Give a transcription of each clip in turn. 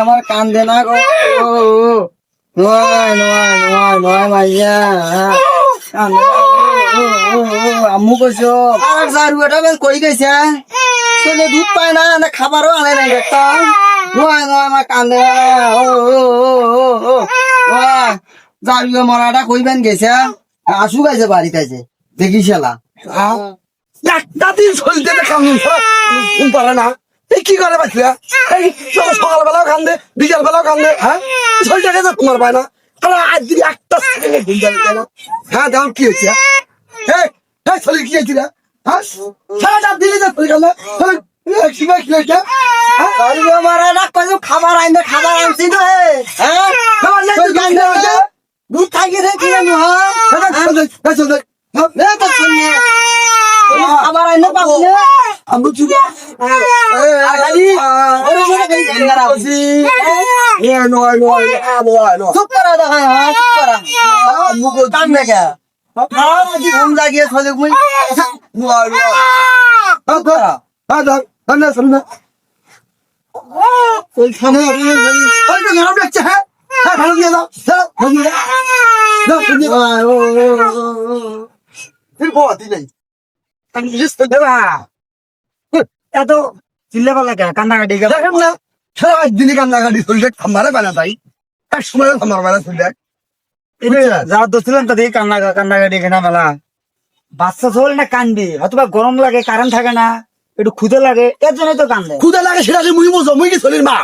আমার কান্দে না গো নয় নয় নয় নয় মাইয়া আম্মু কইছো আর জারু এটা বেশ কই গেছে ছেলে দুধ পায় না না খাবারও আনে নাই একটা নয় নয় আমার কান্দে ও ও জারুয়ে মরাটা কইবেন গেছে আসু গেছে বাড়িতে আছে দেখি শালা একটা দিন চলতে দেখাম পারে না এই কি করে বাচ্চা এই সকাল সকালবেলাও কান্দে বিকাল বেলাও কান্দে হ্যাঁ? চলতে গেছে তোমার পায় না। তাহলে আজ দিন একটা সেকেন্ডে ঘুম পারে না হ্যাঁ দেখুন কি হয়েছে হ্যাঁ? হ্যাঁ চলে কি হয়েছিল হ্যাঁ? সারাটা দিলে যে চলে গেল কি কি হয়েছে? হ্যাঁ? জারুয়ে খাবার আইনে খাবার আনছি তো হ্যাঁ? খাবার নাই কান্দে কান্দে? দুধ থাকি রে কি হ্যাঁ? চল হ্যাঁ? আইনে পাবো না আমি চুপ আর খালি ওরে ওরে খালি গান গাও এ নয় নয় নয় নয় চুপ করা দেখা হ্যাঁ চুপ করা মুখো কান দেখে হ্যাঁ আজি ঘুম জাগিয়ে চলে মুই নয় নয় চুপ করা হ্যাঁ দেখ সামনে সামনে ওই খানে ওই তো গরম লাগছে হ্যাঁ হ্যাঁ ভালো দিয়ে দাও দাও ভালো দিয়ে দাও দাও ভালো দিয়ে দাও ফির বাবা দি নাই আমি জিনিস তো দেবা এত চিল্লে পালা কে কান্না কাটি গেল দেখেন না, সারা দিনে কান্না কাটি চলছে থামারে বানা তাই এক সময় থামার বানা চলছে। যারা দোষছিলেন তো দেখি কান্না কান্না কাটি কেনা মেলা বাচ্চা চল না কানবি অথবা গরম লাগে কারেন্ট থাকে না, একটু খুদে লাগে, এর জন্যই তো কান্দে। খুদে লাগে সেটা মুই বুঝো, মুই কি থলির মা?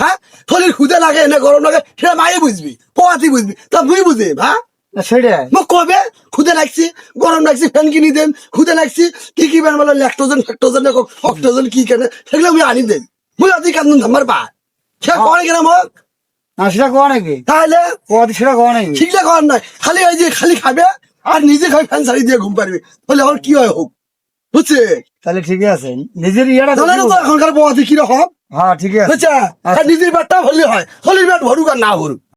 হ্যাঁ? থলির খুদে লাগে, এনে গরম লাগে, সেটা মায়ে বুঝবি, পোয়াতি বুঝবি, তা মুই বুঝি হ্যাঁ? সেটাই। কবে? খুদে লাগছি গরম লাগছি ফ্যান কিনি দেন খুদে লাগছি কি কি বেন বলে ল্যাকটোজেন ফ্যাক্টোজেন অক্টোজেন কি কেনে সেগুলো আমি আনি দেন মুই অতি কান্দন পা। সে করে কিনা মোক? না সেটা নাকি? তাহলে সেটা নাকি? কর নাই। খালি ওই যে খালি খাবে আর নিজে খাই ফ্যান সারি দিয়ে ঘুম পারবে বলে আমার কি হয় হোক? বুঝছে? তাহলে ঠিকই আছে। নিজের ইয়েটা না তো এখনকার পোয়াতি কীরকম? হ্যাঁ ঠিকই আছে। বুঝছে? আর নিজের ব্যাটটা ভরলে হয়। হলির ব্যাট ভরুক আর না ভরুক।